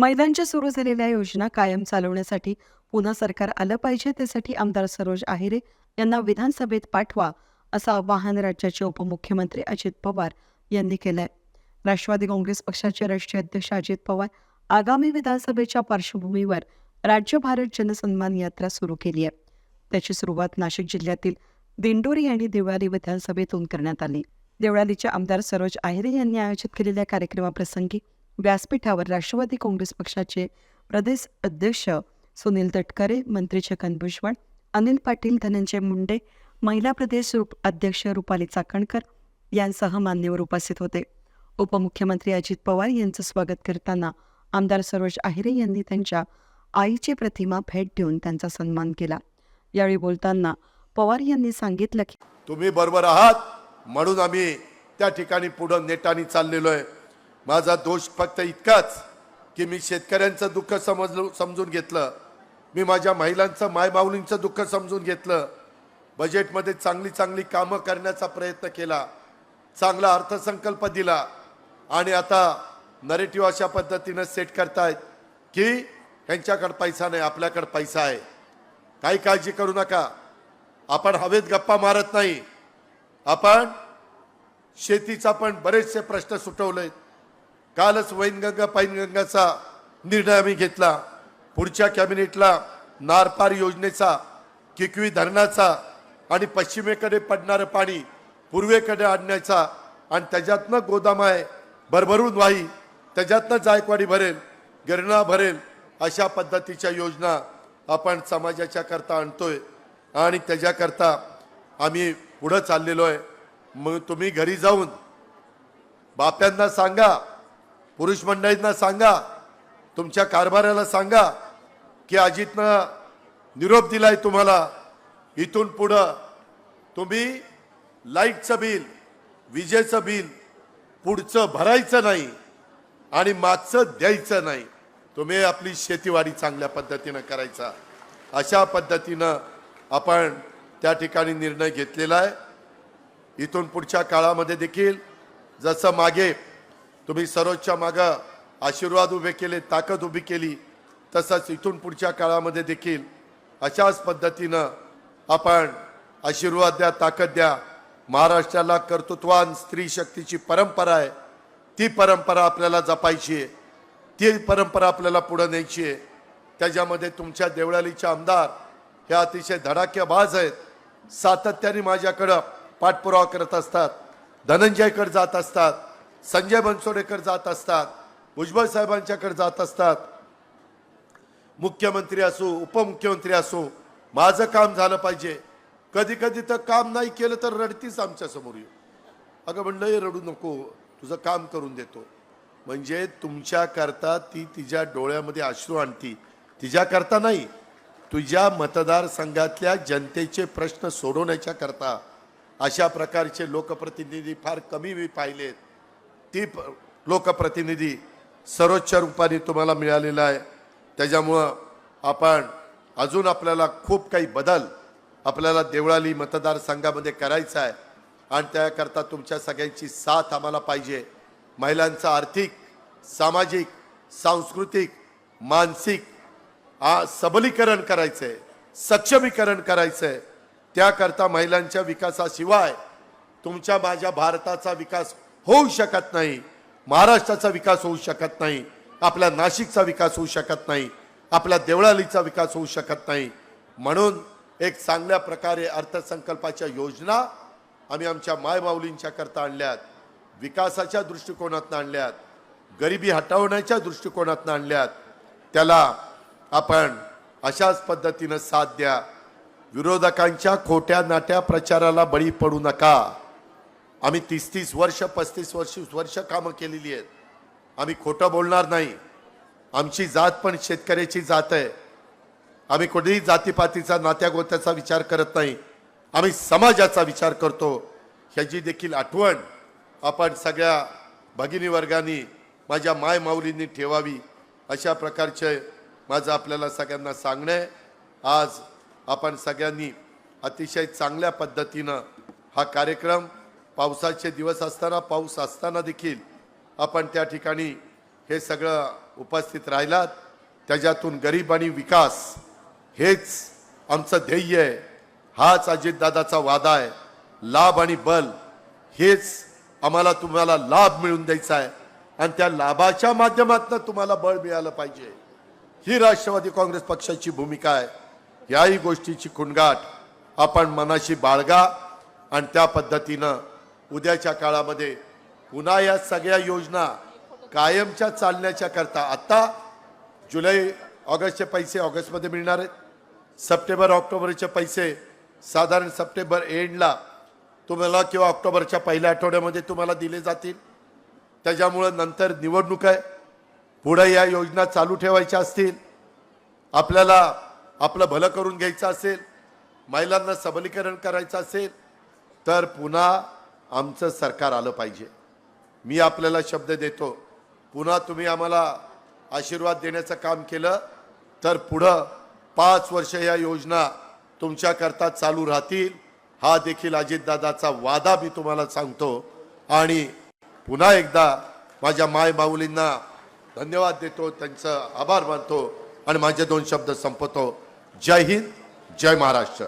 महिलांच्या सुरू झालेल्या योजना कायम चालवण्यासाठी पुन्हा सरकार आलं पाहिजे त्यासाठी आमदार सरोज आहिरे यांना विधानसभेत पाठवा असं आवाहन राज्याचे उपमुख्यमंत्री अजित पवार यांनी केलंय. राष्ट्रवादी काँग्रेस पक्षाचे राष्ट्रीय अध्यक्ष अजित पवार आगामी विधानसभेच्या पार्श्वभूमीवर राज्य भारत जनसन्मान यात्रा सुरू केली आहे. त्याची सुरुवात नाशिक जिल्ह्यातील दिंडोरी आणि देवळाली विधानसभेतून करण्यात आली. देवळालीचे आमदार सरोज आहिरे यांनी आयोजित केलेल्या कार्यक्रमाप्रसंगी व्यासपीठावर राष्ट्रवादी काँग्रेस पक्षाचे प्रदेश अध्यक्ष सुनील तटकरे मंत्री छगन भुजबळ अनिल पाटील धनंजय मुंडे महिला प्रदेश रूप अध्यक्ष रुपाली चाकणकर यांसह मान्यवर उपस्थित होते. उपमुख्यमंत्री अजित पवार यांचं स्वागत करताना आमदार सरोज आहिरे यांनी त्यांच्या आईची प्रतिमा भेट देऊन त्यांचा सन्मान केला. यावेळी बोलताना पवार यांनी सांगितलं की तुम्ही बरोबर आहात म्हणून आम्ही त्या ठिकाणी पुढं नेटाने चाललेलो आहे. माझा दोष फक्त इतकाच की मी शेतकऱ्यांचं दुःख समजलं समजून घेतलं. मी माझ्या महिलांचं मायमाऊलींचं दुःख समजून घेतलं. बजेटमध्ये चांगली चांगली कामं करण्याचा प्रयत्न केला. चांगला अर्थसंकल्प दिला. आणि आता नरेटिव्ह अशा पद्धतीनं सेट करतायत की त्यांच्याकडं पैसा नाही आपल्याकडं पैसा आहे. काही काळजी करू नका. आपण हवेत गप्पा मारत नाही. आपण शेतीचा पण बरेचसे प्रश्न सुटवले कालच वैनगंगा पैनगंगाचा निर्णय आम्ही घेतला. पुढच्या कॅबिनेटला नारपार योजनेचा किकवी धरणाचा आणि पश्चिमेकडे पडणारं पाणी पूर्वेकडे आणण्याचा आणि त्याच्यातनं आहे भरभरून वाही त्याच्यातनं जायकवाडी भरेल गिरणा भरेल अशा पद्धतीच्या योजना आपण समाजाच्या करता आणतोय. आणि त्याच्याकरता आम्ही पुढं चाललेलो आहे. मग तुम्ही घरी जाऊन बाप्यांना सांगा पुरुष मंडळींना सांगा तुमच्या कारभाराला सांगा की अजितनं निरोप दिलाय तुम्हाला. इथून पुढं तुम्ही लाईटचं बिल विजेचं बिल पुढचं भरायचं नाही आणि मागचं द्यायचं नाही. तुम्ही आपली शेतीवाडी चांगल्या पद्धतीनं करायचा. अशा पद्धतीनं आपण त्या ठिकाणी निर्णय घेतलेला आहे. इथून पुढच्या काळामध्ये देखील जसं मागे तुम्ही सरोजच्या मागं आशीर्वाद उभे केले ताकद उभी केली. तसंच इथून पुढच्या काळामध्ये देखील अशाच पद्धतीनं आपण आशीर्वाद द्या ताकद द्या. महाराष्ट्राला कर्तृत्वान स्त्री शक्तीची परंपरा आहे. ती परंपरा आपल्याला जपायची आहे. ती परंपरा आपल्याला पुढं न्यायची आहे. त्याच्यामध्ये तुमच्या देवळालीचे आमदार हे अतिशय धडाक्याबाज आहेत. सातत्याने माझ्याकडं पाठपुरावा करत असतात. धनंजयकडे जात असतात. संजय बनसोडेकर जात असतात भुजबळ साहेबांच्याकडे जात असतात. मुख्यमंत्री असो उपमुख्यमंत्री असो माझं काम झालं पाहिजे. कधी कधी तर काम नाही केलं तर रडतीच आमच्यासमोर येऊ अगं म्हणलं रडू नको तुझं काम करून देतो. म्हणजे तुमच्याकरता ती तिच्या डोळ्यामध्ये अश्रू आणती. तिच्याकरता नाही तुझ्या मतदारसंघातल्या जनतेचे प्रश्न सोडवण्याच्या करता अशा प्रकारचे लोकप्रतिनिधी फार कमी मी पाहिलेत. ती लोकप्रतिनिधी सर्वोच्च रूपाने तुम्हाला मिळालेला आहे. त्याच्यामुळं आपण अजून आपल्याला खूप काही बदल आपल्याला देवळाली मतदारसंघामध्ये करायचा आहे. आणि त्याकरता तुमच्या सगळ्यांची साथ आम्हाला पाहिजे. महिलांचं आर्थिक सामाजिक सांस्कृतिक मानसिक आ सबलीकरण करायचं आहे सक्षमीकरण करायचं आहे त्याकरता महिलांच्या विकासाशिवाय तुमच्या माझ्या भारताचा विकास होऊ शकत नाही. महाराष्ट्राचा विकास होऊ शकत नाही. आपल्या नाशिकचा विकास होऊ शकत नाही. आपल्या देवळालीचा विकास होऊ शकत नाही. म्हणून एक चांगल्या प्रकारे अर्थसंकल्पाच्या योजना आम्ही आमच्या मायमाऊलींच्या करता आणल्यात. विकासाच्या दृष्टिकोनातून आणल्यात. गरिबी हटवण्याच्या दृष्टिकोनातून आणल्यात. त्याला आपण अशाच पद्धतीनं साथ द्या. विरोधकांच्या खोट्या नाट्या प्रचाराला बळी पडू नका. आम्ही तीस तीस वर्ष पस्तीस वर्ष वर्ष कामं केलेली आहेत. आम्ही खोटं बोलणार नाही. आमची जात पण शेतकऱ्याची जात आहे. आम्ही कुठेही जातीपातीचा नात्यागोत्याचा विचार करत नाही. आम्ही समाजाचा विचार करतो. ह्याची देखील आठवण आपण सगळ्या भगिनी वर्गांनी माझ्या माय माऊलींनी ठेवावी अशा प्रकारचे माझं आपल्याला सगळ्यांना सांगणं. आहे आज आपण सगळ्यांनी अतिशय चांगल्या पद्धतीनं हा कार्यक्रम पावसाचे दिवस असताना पाऊस असताना देखील आपण त्या ठिकाणी हे सगळं उपस्थित राहिलात. त्याच्यातून गरीब आणि विकास हेच आमचं ध्येय आहे. हाच अजितदादाचा वादा आहे. लाभ आणि बल हेच आम्हाला तुम्हाला लाभ मिळून द्यायचा आहे. आणि त्या लाभाच्या माध्यमातून तुम्हाला बळ मिळालं पाहिजे. ही राष्ट्रवादी काँग्रेस पक्षाची भूमिका आहे. याही गोष्टीची खुणगाट आपण मनाशी बाळगा आणि त्या पद्धतीनं उद्याच्या काळामध्ये पुन्हा या सगळ्या योजना कायमच्या चालण्याच्या करता आत्ता जुलै ऑगस्टचे पैसे ऑगस्टमध्ये मिळणार आहेत. सप्टेंबर ऑक्टोबरचे पैसे साधारण सप्टेंबर एंडला तुम्हाला किंवा ऑक्टोबरच्या पहिल्या आठवड्यामध्ये तुम्हाला दिले जातील. त्याच्यामुळं नंतर निवडणूक आहे. पुढे या योजना चालू ठेवायच्या असतील. आपल्याला आपलं भलं करून घ्यायचं असेल. महिलांना सबलीकरण करायचं असेल. तर पुन्हा आमचं सरकार आलं पाहिजे. मी आपल्याला शब्द देतो पुन्हा तुम्ही आम्हाला आशीर्वाद देण्याचं काम केलं तर पुढं पाच वर्ष या योजना तुमच्याकरता चालू राहतील. हा देखील अजितदादाचा वादा मी तुम्हाला सांगतो. आणि पुन्हा एकदा माझ्या माय माऊलींना धन्यवाद देतो त्यांचं आभार मानतो आणि माझे दोन शब्द संपवतो. जय हिंद जय महाराष्ट्र.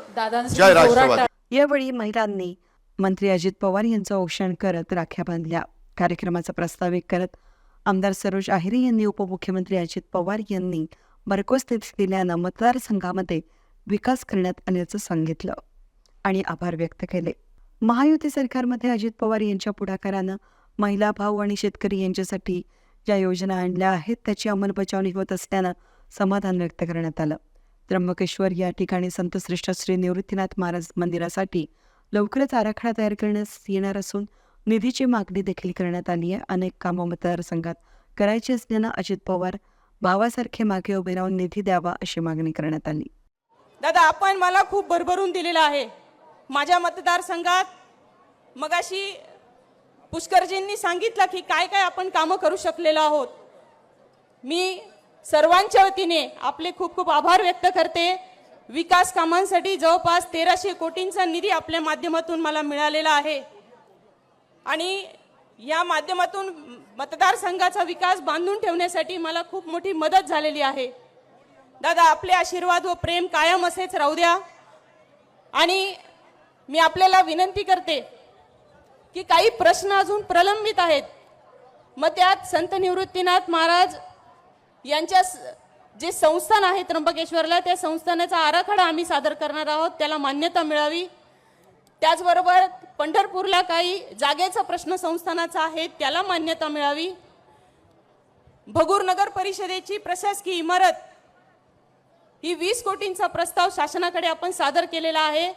जय राष्ट्रवादी. यावेळी महिलांनी मंत्री अजित पवार यांचं औक्षण करत राख्या बांधल्या कार्यक्रमाचा प्रास्ताविक करत आमदार सरोज आहिरे यांनी उपमुख्यमंत्री अजित पवार यांनी बरकोस्थित दिल्यानं मतदारसंघामध्ये विकास करण्यात आल्याचं सांगितलं आणि आभार व्यक्त केले. महायुती सरकारमध्ये अजित पवार यांच्या पुढाकारानं महिला भाऊ आणि शेतकरी यांच्यासाठी ज्या योजना आणल्या आहेत त्याची अंमलबजावणी होत असल्यानं समाधान व्यक्त करण्यात आलं. त्र्यंबकेश्वर या ठिकाणी संतश्रेष्ठ श्री निवृत्तीनाथ महाराज मंदिरासाठी लवकरच आराखडा तयार करण्यास येणार असून निधीची मागणी देखील करण्यात आली आहे. अनेक कामं मतदारसंघात करायची असल्यानं अजित पवार भावासारखे मागे उभे राहून निधी द्यावा अशी मागणी करण्यात आली. दादा आपण मला खूप भरभरून दिलेलं आहे. माझ्या मतदारसंघात मगाशी पुष्करजींनी सांगितलं की काय काय आपण कामं करू शकलेलो आहोत. मी सर्वांच्या वतीने आपले खूप खूप आभार व्यक्त करते. विकास कामांसाठी जवळपास तेराशे कोटींचा निधी आपल्या माध्यमातून मला मिळालेला आहे. आणि या माध्यमातून मतदारसंघाचा विकास बांधून ठेवण्यासाठी मला खूप मोठी मदत झालेली आहे. दादा आपले आशीर्वाद व प्रेम कायम असेच राहू द्या. आणि मी आपल्याला विनंती करते की काही प्रश्न अजून प्रलंबित आहेत. मग त्यात संत निवृत्तीनाथ महाराज यांच्या स- जे संस्थान आहे त्र्यंबकेश्वरला त्या संस्थानाचा आराखडा आम्ही सादर करणार आहोत. त्याला मान्यता मिळावी. त्याचबरोबर पंढरपूरला काही जागेचा प्रश्न संस्थानाचा आहे त्याला मान्यता मिळावी. भगूर नगर परिषदेची प्रशासकीय इमारत ही वीस कोटींचा प्रस्ताव शासनाकडे आपण सादर केलेला आहे.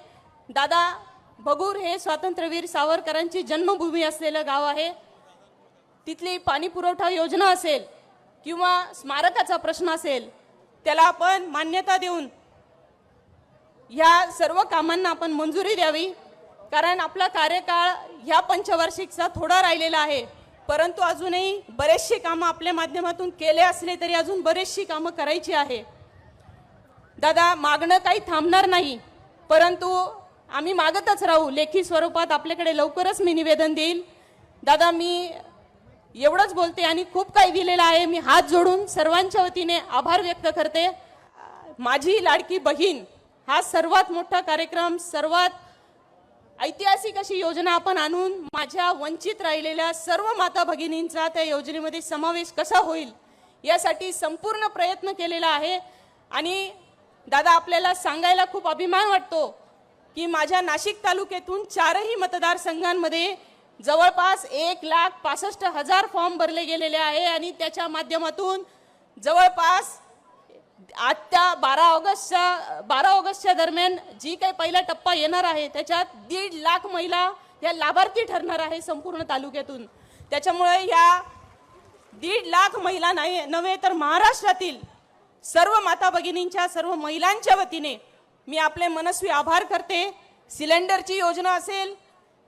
दादा भगूर हे स्वातंत्र्यवीर सावरकरांची जन्मभूमी असलेलं गाव आहे. तिथली पाणी पुरवठा योजना असेल किंवा स्मारकाचा प्रश्न असेल त्याला आपण मान्यता देऊन ह्या सर्व कामांना आपण मंजुरी द्यावी. कारण आपला कार्यकाळ ह्या पंचवार्षिकचा थोडा राहिलेला आहे. परंतु अजूनही बरेचशी कामं आपल्या माध्यमातून केले असले तरी अजून बरेचशी कामं करायची आहे. दादा मागणं काही थांबणार नाही. परंतु आम्ही मागतच राहू. लेखी स्वरूपात आपल्याकडे लवकरच मी निवेदन देईल. दादा मी एवढंच बोलते आणि खूप काही दिलेलं आहे. मी हात जोडून सर्वांच्या वतीने आभार व्यक्त करते. माझी लाडकी बहीण हा सर्वात मोठा कार्यक्रम सर्वात ऐतिहासिक अशी योजना आपण आणून माझ्या वंचित राहिलेल्या सर्व माता भगिनींचा त्या योजनेमध्ये समावेश कसा होईल यासाठी संपूर्ण प्रयत्न केलेला आहे. आणि दादा आपल्याला सांगायला खूप अभिमान वाटतो की माझ्या नाशिक तालुक्यातून चारही मतदारसंघांमध्ये जवळपास एक लाख पासष्ट हजार फॉर्म भरले गेलेले आहे आणि त्याच्या माध्यमातून जवळपास आजच्या बारा ऑगस्टच्या बारा ऑगस्टच्या दरम्यान जी काही पहिला टप्पा येणार आहे त्याच्यात दीड लाख महिला या लाभार्थी ठरणार आहे संपूर्ण तालुक्यातून. त्याच्यामुळे या दीड लाख महिला नाही नव्हे तर महाराष्ट्रातील सर्व माता भगिनींच्या सर्व महिलांच्या वतीने मी आपले मनस्वी आभार करते. सिलेंडरची योजना असेल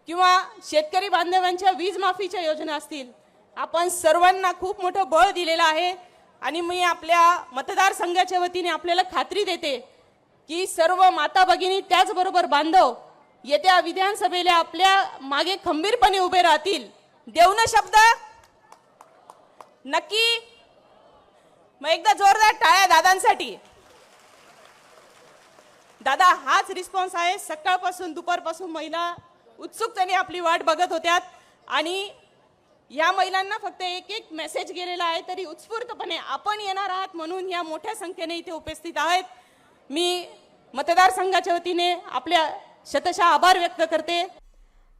किंवा शेतकरी बांधवांच्या वीज माफीच्या योजना असतील आपण सर्वांना खूप मोठं बळ दिलेलं आहे आणि मी आपल्या मतदारसंघाच्या वतीने आपल्याला खात्री देते की सर्व माता भगिनी त्याचबरोबर बांधव येत्या विधानसभेला आपल्या मागे खंबीरपणे उभे राहतील. देऊ ना शब्द? नक्की? मग एकदा जोरदार टाळ्या दादांसाठी. दादा हाच रिस्पॉन्स आहे. सकाळपासून दुपारपासून महिला उत्सुकतेने आपली वाट बघत होत्यात. आणि या महिलांना फक्त एक एक मेसेज गेलेला आहे तरी उत्स्फूर्तपणे आपण येणार आहात म्हणून या मोठ्या संख्येने इथे उपस्थित आहेत. मी मतदारसंघाच्या वतीने आपल्या शतशः आभार व्यक्त करते.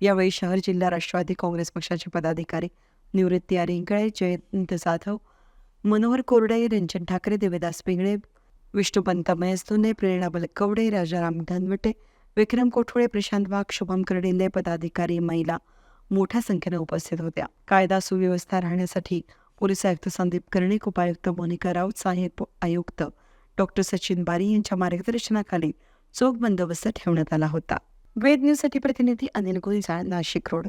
यावेळी शहर जिल्हा राष्ट्रवादी काँग्रेस पक्षाचे पदाधिकारी निवृत्ती रिंगळे जयंत जाधव मनोहर कोरडे रंजन ठाकरे देवेदास पिंगळे विष्णुपंत मयस्तुने प्रेरणा बलकवडे राजाराम धनवटे विक्रम कोठोळे प्रशांत वाघ शुभम कर्डिले पदाधिकारी महिला मोठ्या संख्येने उपस्थित होत्या. कायदा सुव्यवस्था राहण्यासाठी पोलीस आयुक्त संदीप कर्णिक उपायुक्त मोनिका राऊत सहाय्यक आयुक्त डॉक्टर सचिन बारी यांच्या मार्गदर्शनाखाली चोख बंदोबस्त ठेवण्यात आला होता. वेद न्यूजसाठी प्रतिनिधी अनिल गुलजाळ नाशिक रोड.